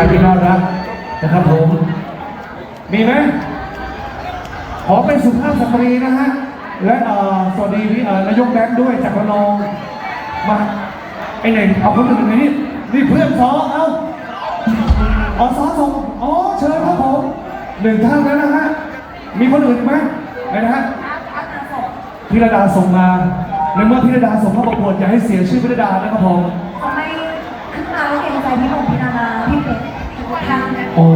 ายที่น่ารักนะครับผม มีไหมขอเป็นสุภาพสตรีนะฮะ และเอ่อสวัสดีนายกแบงค์ด้วยจากระนอง มา ไอเน่งเอาคนอื่นนี่นี่เพื่อนซ้อเอาอ๋อซ้อส่งอ๋อเชิญครับผมหนึ่งท่านแล้วนะฮะ มีคนอื่นไหมไหนนะฮะพิรดาส่งมาในเมื่อพิรดาส่งเข้าประกวดอย่าให้เสียชื่อพิรดานะครับผมทำไมขึ้นมาแล้วเกรงใจพี่หนุ่ม โอ้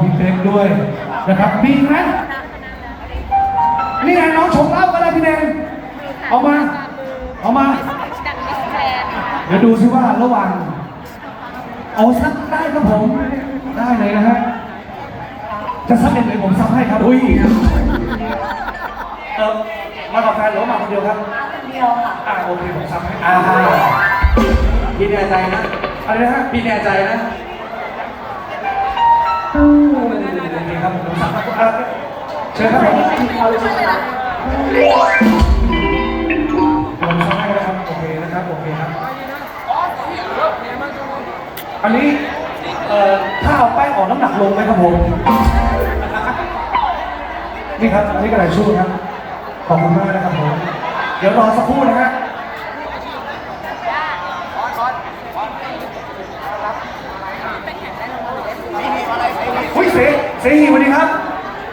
พี่เป๊กด้วยนะครับมีอีกไหมนี่ไงน้องชมเหล้าก็ได้พี่แนงเอามา เอามา เดี๋ยวดูซิว่าระหว่างเอาซักได้ครับผมได้เลยนะฮะจะซักเองเลยผมซักให้ครับอุ้ยเออมากับแฟนหรือว่ามาคนเดียวครับมาคนเดียวค่ะอ่าโอเคผมซักให้อ่าพี่แน่ใจนะอะไรนะฮะพี่แน่ใจนะ เคครับผมซักให้อะเชิญครับผมเราจะมาผมซักให้นะครับโอเคนะครับโอเคครับ อันนี้เอ่อถ้าเอาแป้งออกน้ำหนักลงไหมครับผม นี่ครับอันนี้กระดาษชูครับ ขอบคุณมากนะครับผม เดี๋ยวรอสักครู่นะฮะอุ้ยเสีย เสหิสวัสดีครับ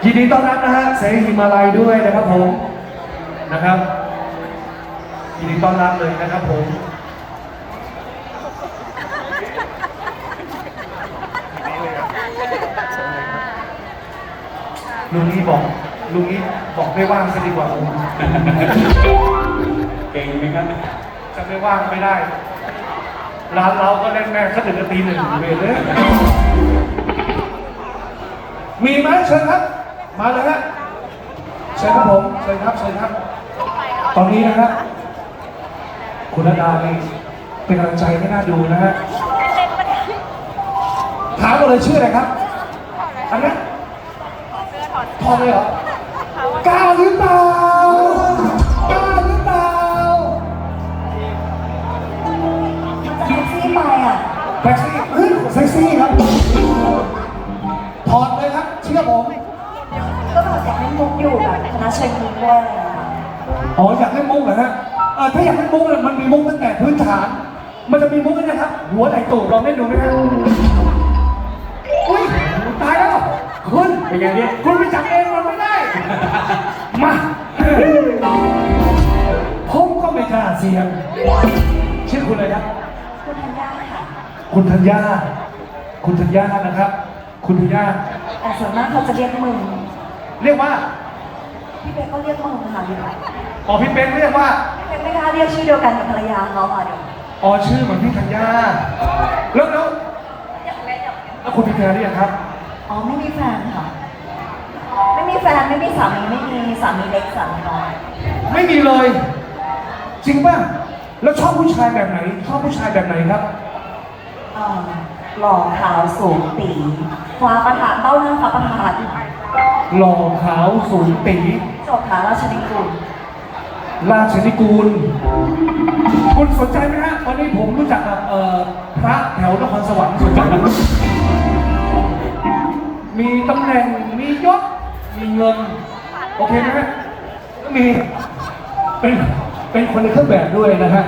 ยินดีต้อนรับนะฮะเสหิมาลัยด้วยนะครับผมนะครับยินดีต้อนรับเลยนะครับผมลุงนี้บอกลุงนี้บอกไม่ว่างซะดีกว่าผมเก่งไหมครับจะไม่ว่างไม่ได้ ร้านเราก็เล่นแม่สักหนึ่งนาทีหนึ่งเวรเลย มีไหมเชิญครับ มาเลยฮะเชิญครับผมเชิญครับเชิญครับ ตอนนี้นะฮะคุณระดานี่เป็นกำลังใจไม่น่าดูนะฮะถามมาเลยชื่ออะไรครับอันนี้ถอดเลยเหรอกล้าหรือเปล่ากล้าหรือเปล่าแท็กซี่ไปอะแท็กซี่เฮ้ยเซ็กซี่ครับถอดเลย ครับเชื่อผม ก็แบบอยากเล่นมุกอยู่แบบคณะเชิญยิ้มด้วยอะไรอย่างเงี้ยอ๋ออยากเล่นมุกเหรอฮะเออถ้าอยากเล่นมุกเนี่ยมันมีมุกตั้งแต่พื้นฐาน มันจะมีมุกนี่นะครับ หัวไหลตูดลองเล่นดูไหมฮะอุ้ยตายแล้วคุณเป็นไงพี่คุณไปจับเองมันไม่ได้ มาผมก็ไม่กล้าเสี่ยงชื่อคุณอะไรครับ คุณธัญญาค่ะ คุณธัญญา คุณธัญญานะครับ คุณธัญญา แต่ส่วนมากเขาจะเรียกมึง เรียกว่าพี่เป็ดก็เรียกมึงค่ะพี่เป็ดอ๋อพี่เป็นเรียกว่าพี่เป็ดไม่กล้าเรียกชื่อเดียวกันกับภรรยาเขาค่ะเดี๋ยวอ๋อชื่อเหมือนพี่ธัญญาแล้วแล้วแล้วคุณมีแฟนหรือยังครับ อ๋อไม่มีแฟนค่ะ ไม่มีแฟนไม่มีสามีไม่มีสามีเล็กสามีน้อยไม่มีเลย จริงป่ะแล้วชอบผู้ชายแบบไหน ชอบผู้ชายแบบไหนครับเอ่อ หล่อขาวสูงตีฟ้าประธานเต้าหน้าฟ้าประธานหล่อขาวสูงตีจบขาราชนิกูลราชนิกูล คุณสนใจไหมฮะวันนี้ผมรู้จักกับเอ่อพระแถวนครสวรรค์สนใจไหมมีตำแหน่งมียศมีเงิน โอเคไหมฮะมีเป็นเป็นคนในเครื่องแบบด้วยนะฮะ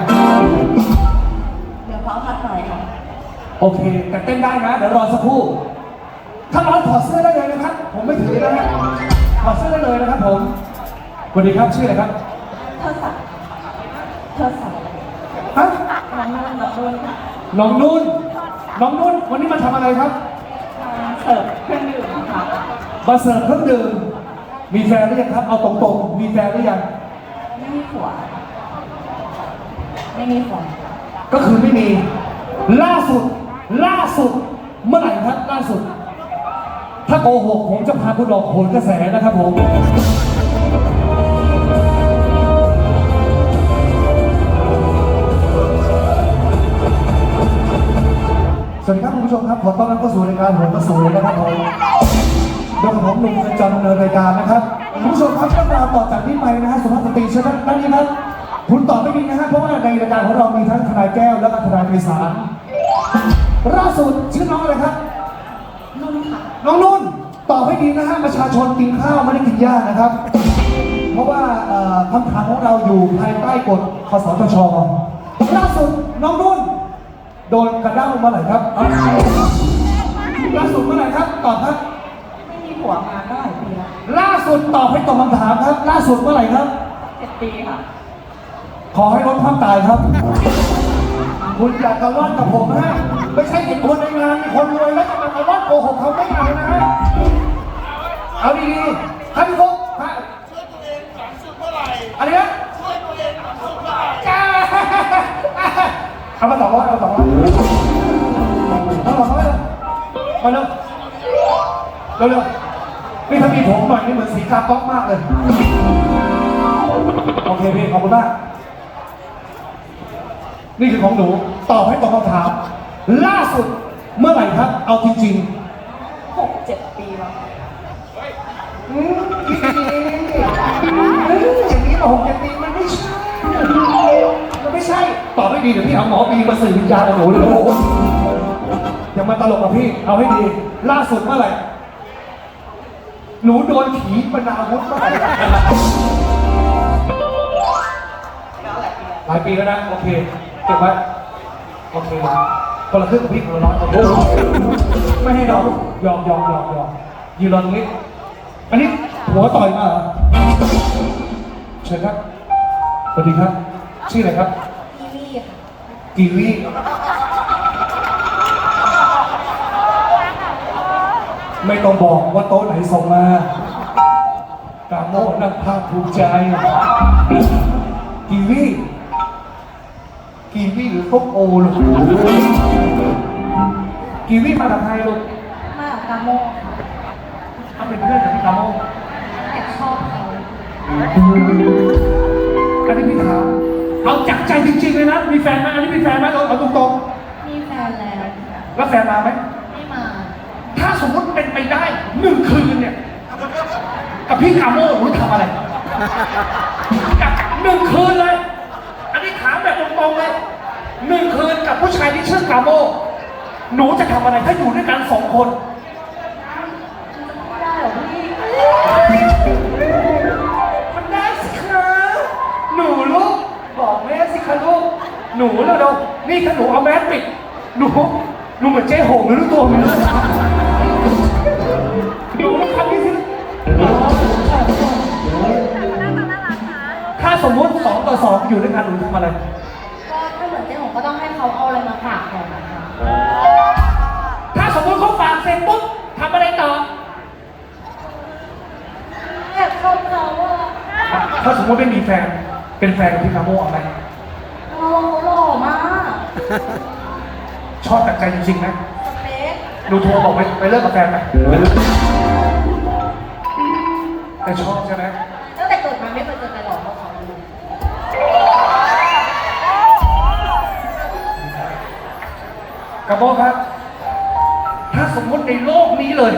เดี๋ยวเขาพักหน่อยค่ะ โอเค แต่เต้นได้นะ เดี๋ยวรอสักครู่ ถ้าร้อนถอดเสื้อได้เลยนะครับ ผมไม่ถือนะฮะถอดเสื้อได้เลยนะครับผมสวัสดีครับชื่ออะไรครับเธอสั่งเธอสั่งฮะน้องนุ่นน้องนุ่นน้องนุ่นน้องนุ่นวันนี้มาทำอะไรครับมาเสิร์ฟเครื่องดื่มค่ะมาเสิร์ฟเครื่องดื่มมีแฟนหรือยังครับเอาตรงๆ มีแฟนหรือยังไม่มีผัวไม่มีผัวก็คือไม่มี ล่าสุด ล่าสุดเมื่อไหร่ครับล่าสุด ถ้าโกหกผมจะพาคุณออกโหนกระแสนะครับผมสวัสดีครับคุณผู้ชมครับขอต้อนรับเข้าสู่รายการโหนกระแสนะครับผมโดยผมหนุ่มพิจันทร์ดำเนินรายการนะครับคุณผู้ชมครับเรื่องราวต่อจากนี้ไปนะฮะสุภาพสตรีเชิญด้านนี้ครับคุณตอบไม่ดีนะฮะเพราะว่าในรายการของเรามีทั้งทนายแก้วและทนายไพศาล ล่าสุดชื่อน้องอะไรครับตอบให้ดีนะฮะประชาชนกินข้าวไม่ได้กินหญ้านะครับ เพราะว่าเอ่อคำถามของเราอยู่ภายใต้กฎคสทชล่าสุดน้องนุ่น โดนกระด้างเมื่อไหร่ครับล่าสุดเมื่อไหร่ครับ ตอบครับไม่มีผัวมาก็หลายปีแล้วล่าสุดตอบให้ตรงคำถามครับ ล่าสุดเมื่อไหร่ครับเจ็ดปีค่ะ ขอให้ลดความตายครับ คุณอย่ากระว่านกับผมนะฮะ ไม่ใช่เห็นคนในงานมีคนรวยแล้วจะมากระว่านโกหกเขาไม่เอานะฮะเอาดีๆท่านผู้ชมฮะอะไรนะจ้าเอามาสองร้อยเอาสองร้อยเอาสองร้อยเลยมาเร็วเร็วเร็วนี่ถ้ามีผมหน่อยนี่เหมือนสีกาก๊อกมากเลย โอเคพี่ขอบคุณมาก นี่คือของหนูตอบให้ตรงคำถาม ล่าสุดเมื่อไหร่ครับ เอาจริงหกเจ็ดปีแล้วค่ะๆอืมคิดดีเอ้ยอย่างนี้มาหกเจ็ดปีมันไม่ใช่มันไม่ใช่ตอบให้ดีเดี๋ยวพี่เอาหมอปีมาสื่อวิญญาณกับหนูเลยโอ้โหอย่ามาตลกกับพี่ เอาให้ดี ล่าสุดเมื่อไหร่ หนูโดนผีบรรดาวุธเมื่อไหร่หลายปีแล้วนะ โอเค เก็บไว้ โอเค คนละครึ่งกับพี่คนละร้อยโอเคไม่ให้เรายอมยอมยอมยอมยืนรอตรงนี้อันนี้หัวต่อยมาเหรอเชิญครับสวัสดีครับ ชื่ออะไรครับพี่ลี่ค่ะกีวีไม่ต้องบอกว่าโต๊ะไหนส่งมา กาโมนั่งภาคภูมิใจกีวี กีวีหรือพวกโอลูกกีวีมาจากไทยลูกมากกาโมค่ะเอาเป็นเพื่อนกับพี่กาโมแอบชอบเขาอันนี้พี่ถามเอาจากใจจริงๆเลยนะ มีแฟนไหมอันนี้มีแฟนไหมเอาเอาตรงมีแฟนแล้วค่ะๆแล้วแฟนมาไหมไม่มา ถ้าสมมติเป็นไปได้หนึ่งคืนเนี่ยกับพี่กาโมรู้ทำอะไรกับหนึ่งคืนเลย อันนี้ถามแบบตรงๆเลย หนึ่งคืนกับผู้ชายที่ชื่อกาโม หนูจะทำอะไรถ้าอยู่ด้วยกันสองคนไม่ได้หรอพี่ มันได้สิคะหนูลูกบอกแม่สิคะลูกหนูเร็วๆนี่ถ้าหนูเอาแมสปิด หนูหนูเหมือนเจ๊หงหรือรู้ตัวไหมลูกหนูทำนี่สิถ้าสมมติสองต่อสองอยู่ด้วยกันหนูทำอะไรก็ ถ้าสมมติไม่มีแฟน เป็นแฟนกับพี่คาโมเอาไหมโอ้เขาหล่อมากชอบจากใจจริงๆนะสเปคหนูโทรบอกไปไปเลิกกับแฟนไหมแต่ชอบใช่ไหมตั้งแต่เกิดมาไม่เคยเจอใครหล่อเท่าเขาเลยกระโบครับ ถ้าสมมติในโลกนี้เลย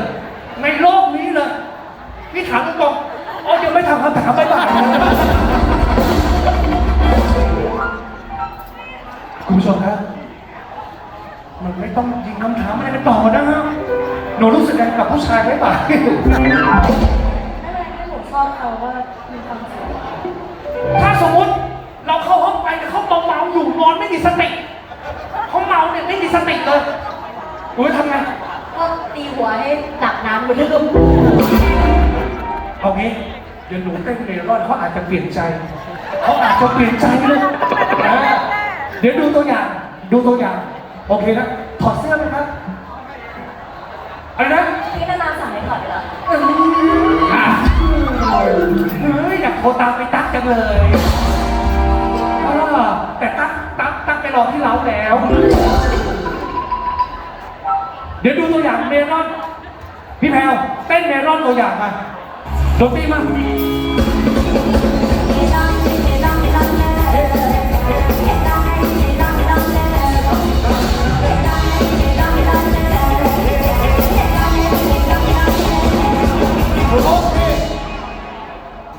ก็ตีหัวให้ดับน้ำไปเรื่อยเอางี้เดี๋ยวหนูเต้นเมลอนเขาอาจจะเปลี่ยนใจเขาอาจจะเปลี่ยนใจเลยอ่าเดี๋ยวดูตัวอย่าง ดูตัวอย่าง โอเคนะถอดเสื้อไหมครับอะไรนะพี่นานาสั่งให้ถอดเลยเหรออะเฮ้ยอยากโทรตามไปตั๊กจังเลยอ่าแต่ตั๊กตั๊กตั๊กไปรอที่เล้าแล้วเดี๋ยวดูตัวอย่างเมลอน พี่แพลวเต้นเมลอนตัวอย่างมาดนตรีมา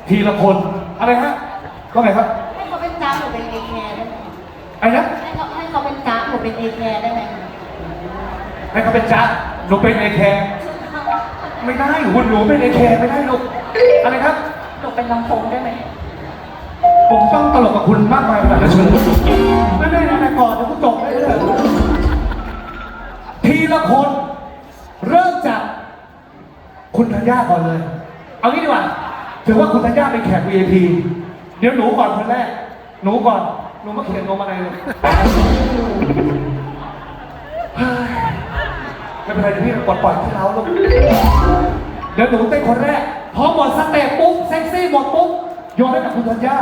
ทีละคน อะไรฮะก็ไงครับ ให้เขาเป็นจ้าหนูเป็นเอแคร์ได้ไหม ไอ้นะ ให้เขาให้เขาเป็นจ้าหนูเป็น เอแคร์ได้ไหมให้เขาเป็นจ๊ะหนูเป็นเอแคร์ไม่ได้หุ่นหนูเป็นเอเคไม่ได้ลูกอะไรครับหนูเป็นลำโพงได้ไหมผมต้องตลกกับคุณมากมายขนาดนั้นเชิญไม่ได้นะแต่ก่อนเดี๋ยวกูจบได้เลยทีละคนเริ่มจากคุณธัญญาก่อนเลย เอางี้ดีกว่าถือว่าคุณธัญญาเป็นแขก VIP เดี๋ยวหนูก่อนคนแรก หนูก่อน หนูมาเขียนนมอะไรเลยเฮ้ย ไม่เป็นไรเดี๋ยวพี่ปล่อยปล่อยที่เราลูกเดี๋ยวหนูเต้นคนแรก พอหมดสเต็ปปุ๊บเซ็กซี่หมดปุ๊บโยนให้กับคุณธัญญา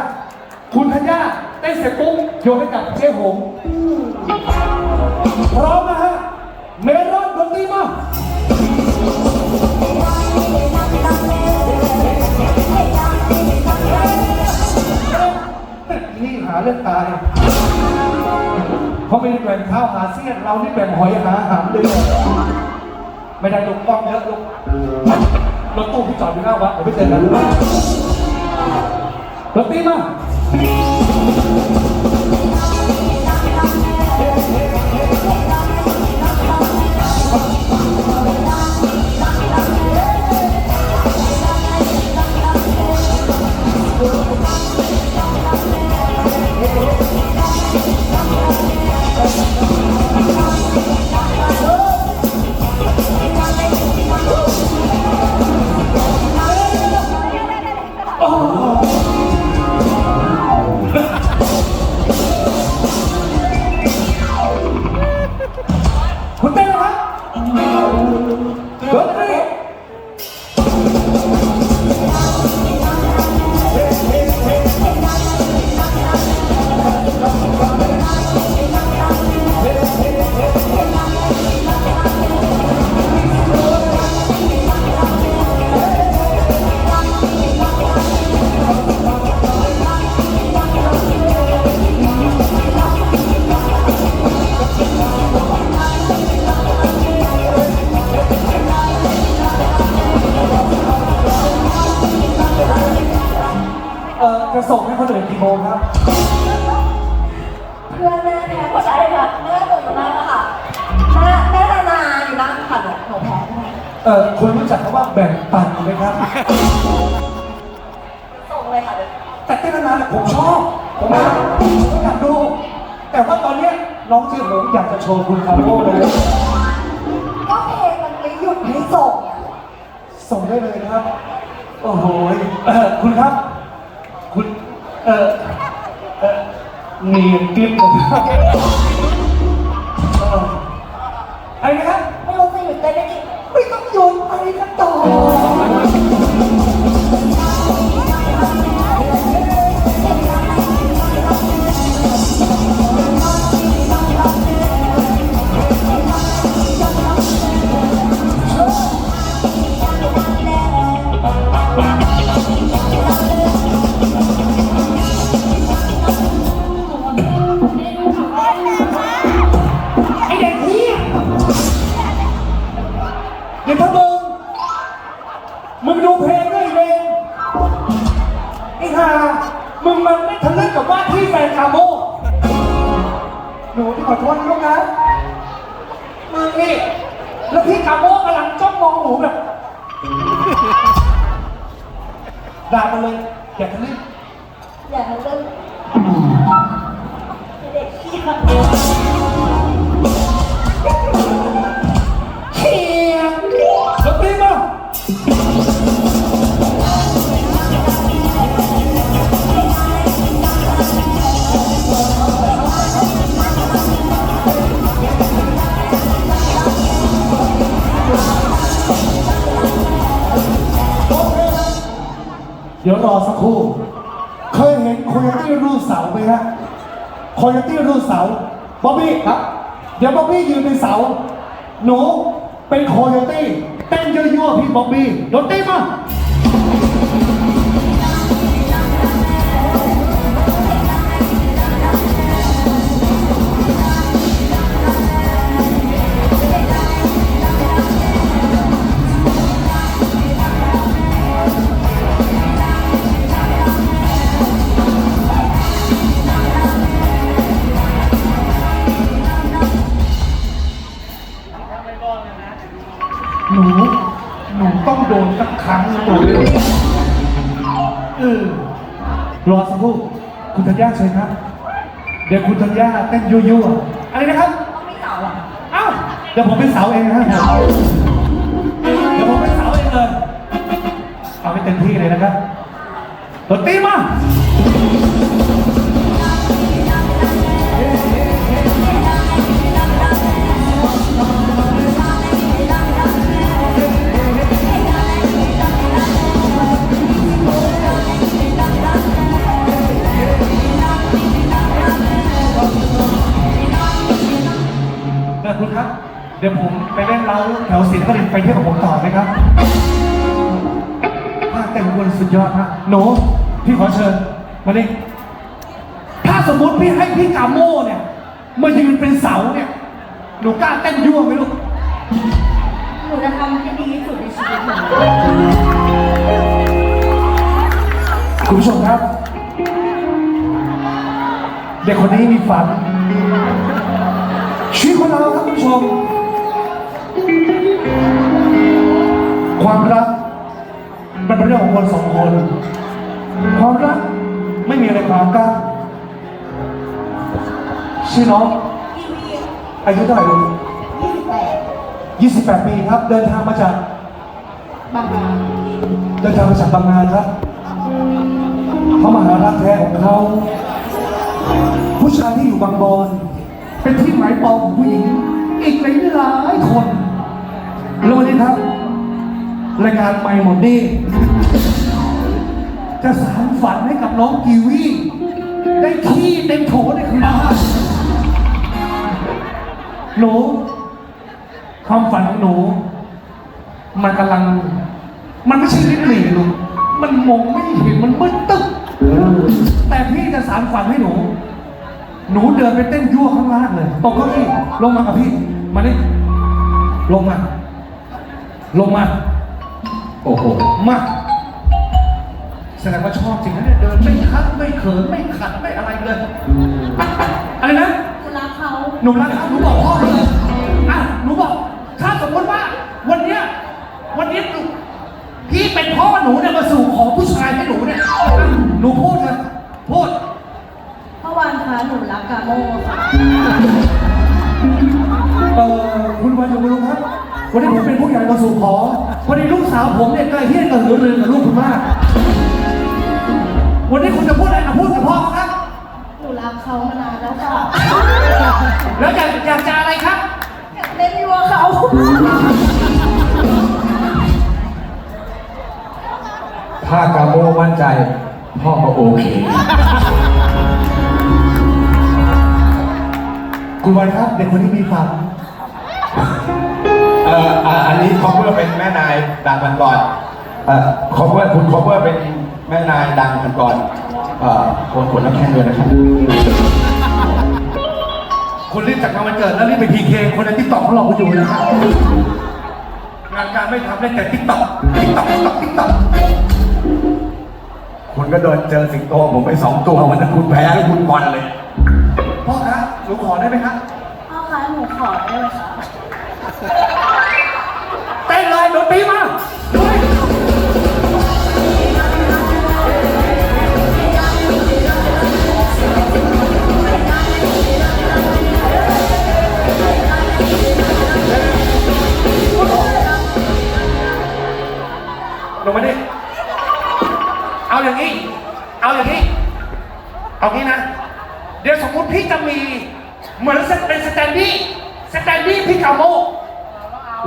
คุณธัญญาเต้นเสร็จปุ๊บโยนให้กับเจ๊หงพร้อมนะฮะเมรอนดนตรีมานี่หาเรื่องตาย เขาไม่ได้แบ่งข้าวหาเสี้ยนเรานี่แบ่งหอยหาอาหารเลยไม่ได้ลูกล้องเยอะลูกรถตู้ที่จอดอยู่หน้าวัดเดี๋ยวไปเจอกันรถตีมาคุณ จะส่งให้คนอื่นกี่โมงครับ เพื่อนแม่แพ้หมดได้ค่ะแม่หนูอยู่นั่นนะคะแม่แม่นานาอยู่นั่นค่ะหนูหนูแพ้แม่เอ่อคุณรู้จักคำว่าแบ่งปันไหมครับ ส่งเลยค่ะเดี๋ยวแต่เต้นนานๆผมชอบ ผมว่าผมอยากดู แต่ว่าตอนเนี้ยน้องเจียหงอยากจะโชว์คุณคาร์โบเลย ก็เพลงมันไม่หยุดให้ส่งเนี่ยส่งได้เลยนะครับ โอ้โหเออคุณครับคุณ เออเออเนียนกิ๊บเลย เดี๋ยวถ้ามึงมึงดูเพลงด้วยเองไอ้ห่ามึงมันไม่ทะลึ่งกับว่าที่แฟนคาโมหนูที่ขอโทษนะลูกนะมึงนี่แล้วพี่คาโมกำลังจ้องมองหนูแบบด่ามันเลยอย่าทะลึ่งอย่าทะลึ่งเด็กขี้ย เดี๋ยวรอสักครู่ เคยเห็นโคโยตี้รูดเสาไหมฮะโคโยตี้รูดเสาบ๊อบบี้ครับ เดี๋ยวบ๊อบบี้ยืนในเสา หนูเป็นโคโยตี้เต้นยั่วๆพี่บ๊อบบี้ดนตรีมา ครั้งนะหนูเออรอสักครู่คุณธัญญาเชิญครับ เดี๋ยวคุณธัญญาเต้นยั่วๆอะไรนะครับ ต้องมีเสาเหรอเอ้าเดี๋ยวผมเป็นเสาเองนะครับเดี๋ยวผมเป็นเสาเองเลยเอาไปเต็มที่เลยนะครับดนตรีมา หนูพี่ขอเชิญมาดิถ้าสมมติพี่ให้พี่กาโม่เนี่ยมายืนเป็นเสาเนี่ยหนูกล้าเต้นยั่วไหมลูกหนูจะทำให้ดีที่สุดในชีวิตหนูคุณผู้ชมครับ เด็กคนนี้มีฝันชีวิตของเราครับคุณผู้ชม ความรักมันเป็นเรื่องของคนสองคน ความรัก ไม่มีอะไรขวางกันชื่อน้องทีวีอายุเท่าไหร่ลูกยี่สิบแปด28ปีครับ เดินทางมาจากบางนาเดินทางมาจากบางนาครับเขามาหารักแท้ของเขาผู้ชายที่อยู่บางบอนเป็นที่หมายปองของผู้หญิง อีกหลายหลายๆคนแล้ววันนี้ครับรายการไม่หมดนี่ จะสานฝันให้กับน้องกีวีได้ที่เต็มโถในคืนนี้หนูความฝันของหนู มันกำลัง มันไม่ใช่ลิ้นหลีลูกมันมองไม่เห็นมันมืดตึ๊บแต่พี่จะสารฝันให้หนู หนูเดินไปเต้นยั่วข้างล่างเลยตกเก้าอี้ลงมากับพี่ มานี่ลงมา ลงมา โอ้โห มา แสดงว่าชอบจริงนะเนี่ยเดินไม่คัดไม่เขินไม่ขัดไม่อะไรเลยอะไรนะหนูรักเขาหนูรักเขาหนูบอกพ่อเลยอะหนูบอกถ้าสมมติว่า วันเนี้ยวันนี้หนูพี่เป็นพ่อหนูเนี่ยมาสู่ขอผู้ชายให้หนูเนี่ยอะหนูพูดเลยพูดเมื่อวานคะหนูรักกาโม่ค่ะเอ่อคุณวันอยู่บรุงครับ วันนี้ผมเป็นผู้ใหญ่มาสู่ขอวันนี้ลูกสาวผมเนี่ยใกล้เที่ยงกับหือรือกับลูกคุณมากวั นนี้คุณจะพูดอะไรอะพูดกับพ่อครับ หนูรักเขามานานแล้วค่ะแล้วอยากอยากจะอะไรครับ อยากเล่นยั่วเขาถ้ากาโมมั่นใจ พ่อก็โอเค คุณวันครับเด็กคนนี้มีฝันเอ่ออ่าอันนี้คอเวอร์เป็นแม่นายดังพันก่อนเอ่อคอเวอร์คุณคอเวอร์เป็น แม่นายดังพันก่อนเอ่อคนขนน้ำแข็งด้วยนะครับคุณรีบจัดงานวันเกิดแล้วรีบไปพีเคคนในทิกตอกเขาหลอกคุณอยู่นะครับงานการไม่ทำได้แต่ทิกตอกทิกตอกทิกตอกทิกตอกคุณก็โดนเจอสิงโตผมไปสองตัววันนั้นคุณแพ้แล้วคุณบอลเลยพ่อครับหนูขอได้ไหมครับพ่อคะหนูขอได้ไหมคะ ลงมาดิ เอาอย่างนี้ เอาอย่างนี้ เอางี้นะ เดี๋ยวสมมติพี่จะมี เหมือนเป็นสแตนดี้ สแตนดี้พี่กาโม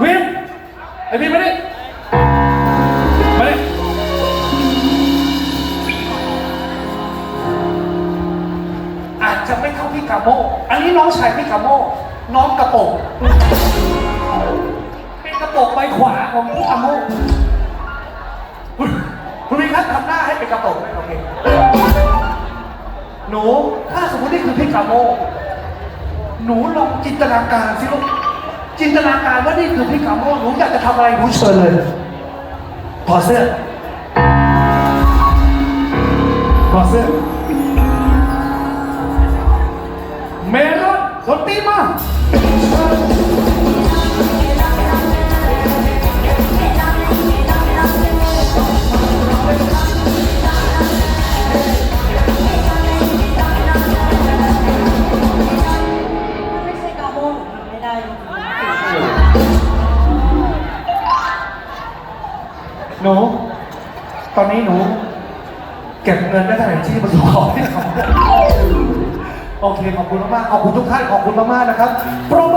วินไอวินมาดิ มาดิอาจจะไม่เท่าพี่กาโม อันนี้น้องชายพี่กาโม น้องกระโปงเป็นกระโปงใบขวาของพี่กาโม นูถ้าสมมตินี่คือพี่กาโมหนูลองจินตนาการสิลูกจินตนาการว่านี่คือพี่กาโมหนูอยากจะทำอะไรหนูเชิญเลยถอดเสื้อถอดเสื้อเมลอนดนตรีมา งินได้เท่าไหร่ที่ประสอนโอเคขอบคุณมากๆขอบคุณทุกท่านขอบคุณมากๆนะครับโปรโม